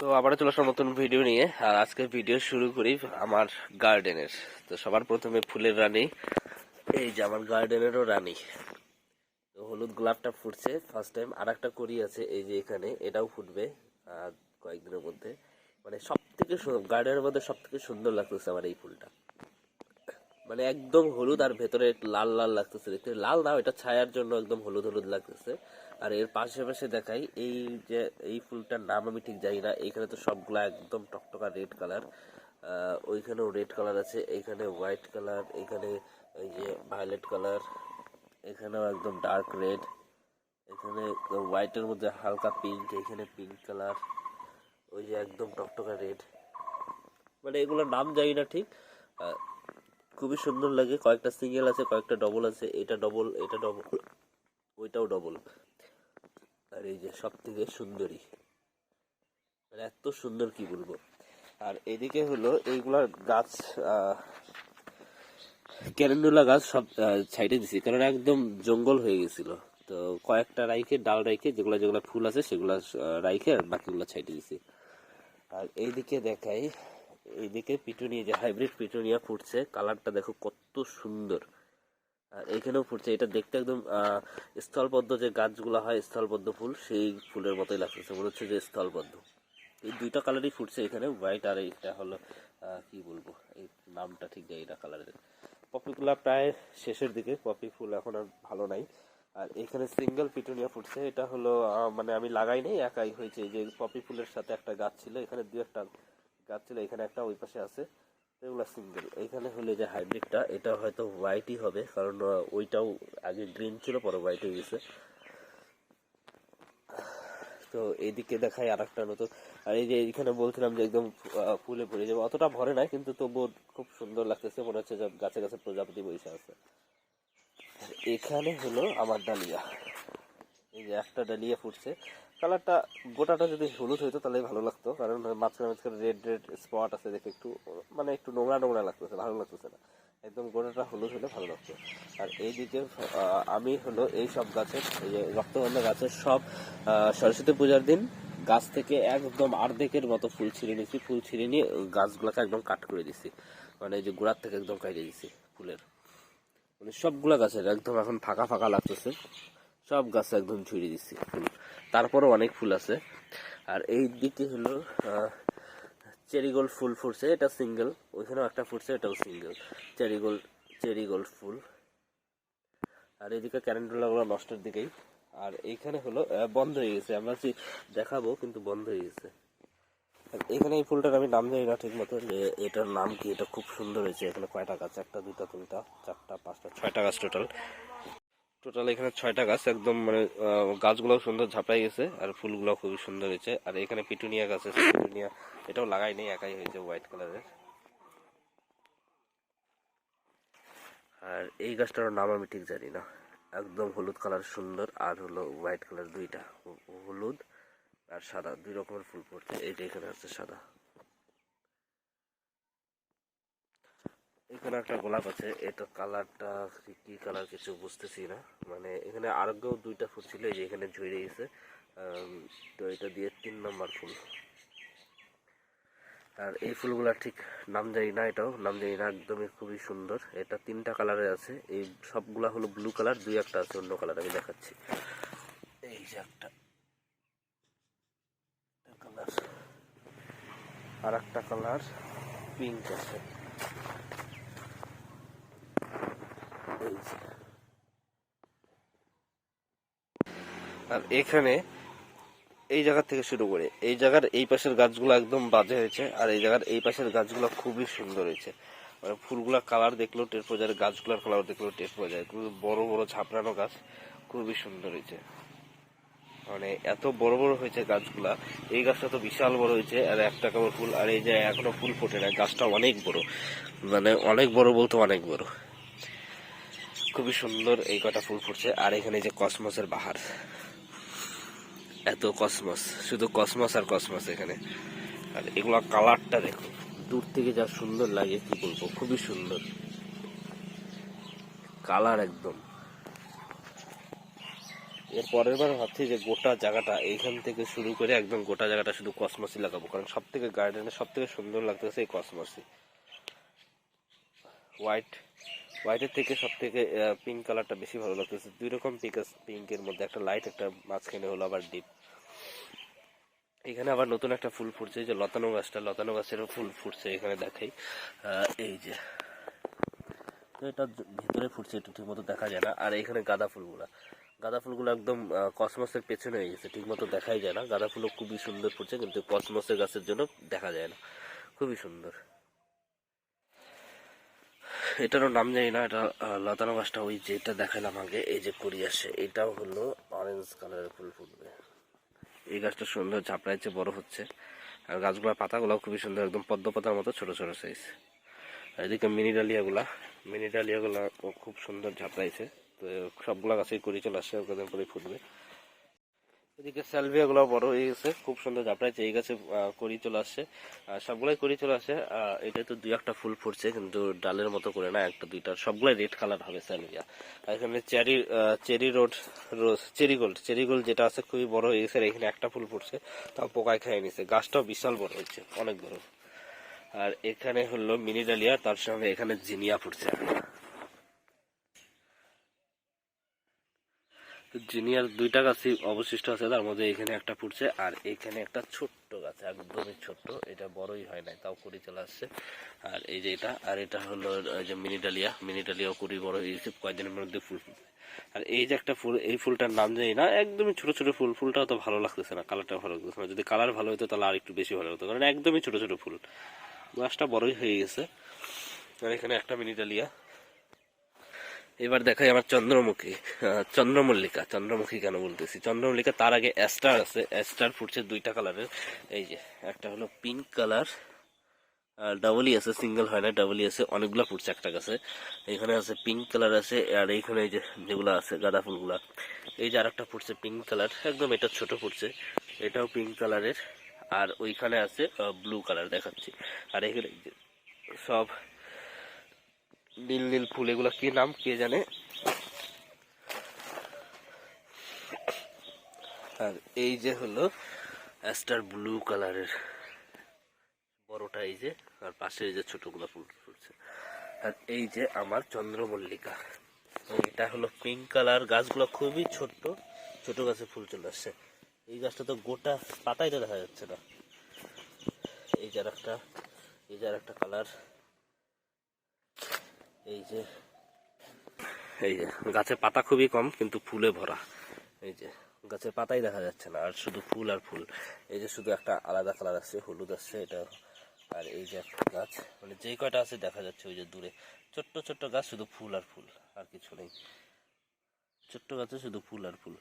তো আবার চলে আসার নতুন ভিডিও নিয়ে। আর আজকে ভিডিও শুরু করি আমার গার্ডেনের তো সবার প্রথমে ফুলের রানী। এই যে আমার গার্ডেনেরও রানী। তো হলুদ গোলাপটা ফুটছে ফার্স্ট টাইম আর একটা করি আছে এই যে এখানে, এটাও ফুটবে কয়েকদিনের মধ্যে। মানে সব থেকে গার্ডেনের মধ্যে সব থেকে সুন্দর লাগতেছে আমার এই ফুলটা। মানে একদম হলুদ আর ভেতরে লাল লাল লাগতেছে। দেখতে লাল না এটা ছায়ার জন্য একদম হলুদ হলুদ লাগতেছে। আর এর পাশে পাশে দেখাই, এই যে, এই ফুলটার নাম আমি ঠিক জানি না। এইখানে তো সবগুলা একদম টকটকা রেড কালার। ওইখানেও রেড কালার আছে এইখানে হোয়াইট কালার, এখানে এই যে ভায়োলেট কালার, এখানেও একদম ডার্ক রেড, এখানে হোয়াইটের মধ্যে হালকা পিঙ্ক, এখানে পিঙ্ক কালার, ওই যে একদম টকটকা রেড। মানে এগুলোর নাম জানি না ঠিক। খুবই সুন্দর লাগে। কয়েকটা সিঙ্গেল আছে, কয়েকটা ডবল আছে। এটা ডবল এটা ডবল ওইটাও ডবল আর এই যে সব থেকে সুন্দরী। মানে এত সুন্দর কি বলব? আর এদিকে হলো এইগুলার গাছ ক্যারেন্ডুলা গাছ সব সাইডে দিছি। কারণ একদম জঙ্গল হয়ে গেছিল। তো কয়েকটা রাইখে, ডাল রাইখে, যেগুলো যেগুলো ফুল আছে, সেগুলো রাইখে আর বাকিগুলো ছাইটে দিছি। আর এইদিকে দেখাই এইদিকে পিটুনিয়া যে হাইব্রিড পিটুনিয়া ফুটছে কালারটা দেখো কত সুন্দর। আর এখানেও ফুটছে, এটা দেখতে একদম স্থলবদ্ধ যে গাছগুলো হয়, স্থলবদ্ধ ফুল, সেই ফুলের মতোই লাগতেছে। মনে হচ্ছে যে স্থলবদ্ধ। এই দুইটা কালারই ফুটছে এখানে হোয়াইট আর এইটা হলো কি বলব, এই নামটা ঠিক জানি এটা কালারের পপিগুলা প্রায় শেষের দিকে, পপি ফুল এখন আর ভালো নাই। আর এখানে সিঙ্গেল পিটুনিয়া ফুটছে, এটা হলো মানে আমি লাগাই নাই, একাই হয়েছে। যে পপি ফুলের সাথে একটা গাছ ছিল, এখানে দু একটা গাছ ছিল, এখানে একটা ওই পাশে আছে এগুলো সিঙ্গেল এখানে হলে যে হাইব্রিডটা এটা হয়তো হোয়াইটই হবে, কারণ ওইটাও আগে গ্রিন ছিল, পরে হোয়াইট হয়ে গেছে। তো এইদিকে দেখাই আর একটা নতুন। আর এই যে এখানে বলছিলাম যে একদম ফুলে ভরে যাবে, অতটা ভরে না কিন্তু তবুও খুব সুন্দর লাগতেছে, মনে হচ্ছে যে গাছে গাছে প্রজাপতি বসে আছে। এখানে হলো আমার ডালিয়া। এই যে একটা ডালিয়া ফুটছে কালারটা গোটাটা যদি হলুদ হইতো তাহলে ভালো লাগতো কারণ মাঝখানে মাঝখানে রেড রেড স্পট আছে দেখে একটু মানে একটু নোংরা নোংরা লাগতেছে ভালো লাগতেছে না। একদম গোটাটা হলুদ হলে ভালো লাগতো। আর এইদিকে আহ, আমি হলো এই সব গাছের এই যে রক্তগন্ধা গাছের সব সরস্বতী পূজার দিন গাছ থেকে একদম আর্ধেকের মতো ফুল ছিঁড়ে নিয়েছি ফুল ছিঁড়ে নিয়ে গাছগুলোকে একদম কাট করে দিছি। মানে এই যে গোড়ার থেকে একদম কাটিয়ে দিছি ফুলের। মানে সবগুলা গাছের একদম এখন ফাঁকা ফাঁকা লাগতেছে। সব গাছে একদম ঝুড়ি দিচ্ছি। ফুল তারপরও অনেক ফুল আছে। আর এই দিকে হলো চেরিগোল্ড ফুল ফুটছে, এটা সিঙ্গেল। ওইখানেও একটা ফুটছে, এটাও সিঙ্গেল। চেরিগোল্ড চেরিগোল্ড ফুল। আর এদিকে ক্যারেন্ডুলাগুলো নষ্টের দিকেই। আর এইখানে হলো বন্ধ হয়ে গেছে। আমরা ভাবছি দেখাবো, কিন্তু বন্ধ হয়ে গেছে। এখানে এই ফুলটার আমি নাম জানি না ঠিক মতো, যে এটার নাম কি, এটা খুব সুন্দর হয়েছে। এখানে কয়টা গাছ? একটা দুটা তিনটা, চারটা, পাঁচটা, ছয়টা গাছ টোটাল টোটাল এখানে ছয়টা গাছ, একদম মানে গাছগুলো সুন্দর ঝাপড়াই গেছে, আর ফুলগুলো খুবই সুন্দর হয়েছে। আর এখানে পিটুনিয়া গাছ আছে, পিটুনিয়া, এটাও লাগাই নেই, একাই হয়েছে হোয়াইট কালারের আর এই গাছটার নাম আমি ঠিক জানি না। একদম হলুদ কালার সুন্দর, আর হলো হোয়াইট কালার দুইটা, হলুদ আর সাদা, দুই রকমের ফুল পড়ছে, এইটা এখানে আছে সাদা। এখানে একটা গোলাপ আছে, এটা কালারটা কি কালার কিছু বুঝতেছি না। মানে এখানে আরোগ্য দুইটা ফুল ছিল যে এখানে ঝরে গেছে তো এটা দিয়ে তিন নম্বর ফুল। আর এই ফুলগুলা ঠিক নাম জানি না এটাও, নাম জানি না, একদমই খুবই সুন্দর। এটা তিনটা কালারে আছে, এই সবগুলা হলো ব্লু কালার দুই একটা আছে অন্য কালার আমি দেখাচ্ছি। এই যে একটা কালার আর একটা কালার পিঙ্ক আছে। যে। আর এখানে এই জায়গা থেকে শুরু করে, এই জায়গার এই পাশের গাছগুলো একদম বাজে হয়েছে, আর এই জায়গার এই পাশের গাছগুলো খুবই সুন্দর হয়েছে। মানে ফুলগুলা কালার দেখলেও টের পাওয়া যায় গাছগুলার কালার দেখলেও টের পাওয়া যায়। খুবই বড় বড় ঝাপড়ানো গাছ, খুবই সুন্দর হয়েছে। মানে এত বড় বড় হয়েছে গাছগুলা, এই গাছটা তো বিশাল বড় হয়েছে, আর একটা কেবল ফুল, আর এই যে এখনও ফুল ফোটে না, গাছটা অনেক বড়। মানে অনেক বড় বলতে অনেক বড়। খুবই সুন্দর এই কটা ফুল ফুটছে। আর এখানে যে কসমসের বাহার। এত কসমস, শুধু কসমস আর কসমস এখানে। আর এগুলা কালারটা দেখো, দূর থেকে যা সুন্দর লাগে কি বলব, খুবই সুন্দর। কালার একদম। এর পরের বার ভাবছি যে গোটা জায়গাটা, এইখান থেকে শুরু করে একদম গোটা জায়গাটা শুধু কসমসি লাগাবো, কারণ সব থেকে গার্ডেনে সব থেকে সুন্দর লাগতেছে এই কসমসি হোয়াইট হোয়াইটের থেকে সব থেকে পিঙ্ক কালারটা বেশি ভালো লাগতেছে। দুই রকম পিঙ্ক পিঙ্কের মধ্যে একটা লাইট একটা মাঝখানে হলো আবার ডিপ এখানে আবার নতুন একটা ফুল ফুটছে যে লতানো গাছটা, লতানো গাছেরও ফুল ফুটছে, এখানে দেখাই। এই যে, তো এটা ভিতরে ফুটছে একটু ঠিক মতো দেখা যায় না। আর এখানে গাঁদা ফুলগুলা। গাঁদা ফুলগুলো একদম কসমসের পেছনে হয়ে গেছে ঠিক মতো দেখাই যায় না। গাঁদা ফুলও খুবই সুন্দর ফুটছে, কিন্তু কসমসের গাছের জন্য দেখা যায় না। খুবই সুন্দর। এটারও নাম জানি না, এটা লতানো গাছটা ওই যেটা দেখালাম আগে, এই যে করি আসে, এটাও হলো অরেঞ্জ কালারের ফুল ফুটবে। এই গাছটা সুন্দর ঝাপড়াইছে বড় হচ্ছে। আর গাছগুলোর পাতাগুলো খুবই সুন্দর, একদম পদ্ম পাতার মতো ছোট ছোট সাইজ এদিকে মিনি ডালিয়াগুলা মিনি ডালিয়াগুলা খুব সুন্দর ঝাপড়াইছে তো সবগুলা গাছেই করি চলে আসছে কদিন পরে ফুটবে। এদিকে স্যালভিয়াগুলো বড় হয়ে গেছে। খুব সুন্দর ঝাপড়াইছে এই গাছে করি চলে আসছে। সবগুলাই করি চলে আসে এটা তো দুই একটা ফুল ফুটছে, কিন্তু ডালের মতো করে না, একটা দুইটা। সবগুলাই রেড কালার হবে স্যালভিয়া এখানে cherry cherry road rose cherry gold cherry gold যেটা আছে খুবই বড় হয়ে গেছে এখানে একটা ফুল ফুটছে, তাও পোকায় খেয়ে নিছে। গাছটাও বিশাল বড় হয়েছে, অনেক বড়। আর এখানে হলো মিনি ডালিয়া, তার সঙ্গে এখানে জিনিয়া ফুটছে। জিনিয়ার দুইটা গাছই অবশিষ্ট আছে, তার মধ্যে এখানে একটা ফুটছে আর এখানে একটা ছোট্ট গাছ, একদমই ছোট্ট। এটা বড়ই হয় নাই, তাও কুড়ি চলে আসছে। আর এই যে এটা, আর এটা হলো যে মিনি ডালিয়া। মিনি ডালিয়াও কুড়ি বড় হয়ে গেছে, কয়েকদিনের মধ্যে ফুল আর এই যে একটা ফুল, এই ফুলটার নাম জানি না, একদমই ছোট ছোট ফুল। ফুলটাও তো ভালো লাগতেছে না কালারটা ভালো লাগতেছে না। যদি কালার ভালো হতো তাহলে আর একটু বেশি ভালো হতো কারণ একদমই ছোট ছোট ফুল। গাছটা বড়ই হয়ে গেছে। আর এখানে একটা মিনি ডালিয়া। এবার দেখাই আমার চন্দ্রমুখী। চন্দ্রমল্লিকা, চন্দ্রমুখী কেন বলতেছি? চন্দ্রমল্লিকা তার আগে অ্যাস্টার আছে। অ্যাস্টার ফুটছে দুইটা কালারের এই যে, একটা হলো পিঙ্ক কালার আর ডাবলই আছে সিঙ্গেল হয় না ডাবলই আছে, অনেকগুলো ফুটছে একটা গাছে। এখানে আছে পিঙ্ক কালার আছে, আর এইখানে এই যে যেগুলো আছে, গাঁদা ফুলগুলা। এই যে আর একটা ফুটছে পিঙ্ক কালার একদম এটা ছোট ফুটছে, এটাও পিঙ্ক কালারের আর ওইখানে আছে ব্লু কালার দেখাচ্ছি। আর এখানে সব নীল নীল ফুল, এগুলো কি নাম, কে জানে? আর এই যে হলো অ্যাস্টার ব্লু কালারের বড়টা, এই যে, আর পাশে এই যে ছোটগুলো ফুল ফুলছে। আর এই যে আমার চন্দ্রমল্লিকা এটা হলো পিঙ্ক কালার, গাছগুলো খুবই ছোট্ট, ছোট গাছে ফুল চলে আসছে। এই গাছটা তো গোটা পাতাই তো দেখা যাচ্ছে না। এই যে আর একটা এই যে আর একটা কালার এই যে এই যে গাছে পাতা খুবই কম, কিন্তু ফুলে ভরা। এই যে, গাছের পাতাই দেখা যাচ্ছে না, আর শুধু ফুল আর ফুল। এই যে শুধু একটা আলাদা কালার আছে হলুদ আছে এটা আর এই যে একটা গাছ। মানে যেই কয়টা আছে দেখা যাচ্ছে ওই যে দূরে। ছোট্ট ছোট্ট গাছ শুধু ফুল আর ফুল, আর কিছু নেই। ছোট্ট গাছে শুধু ফুল আর ফুল।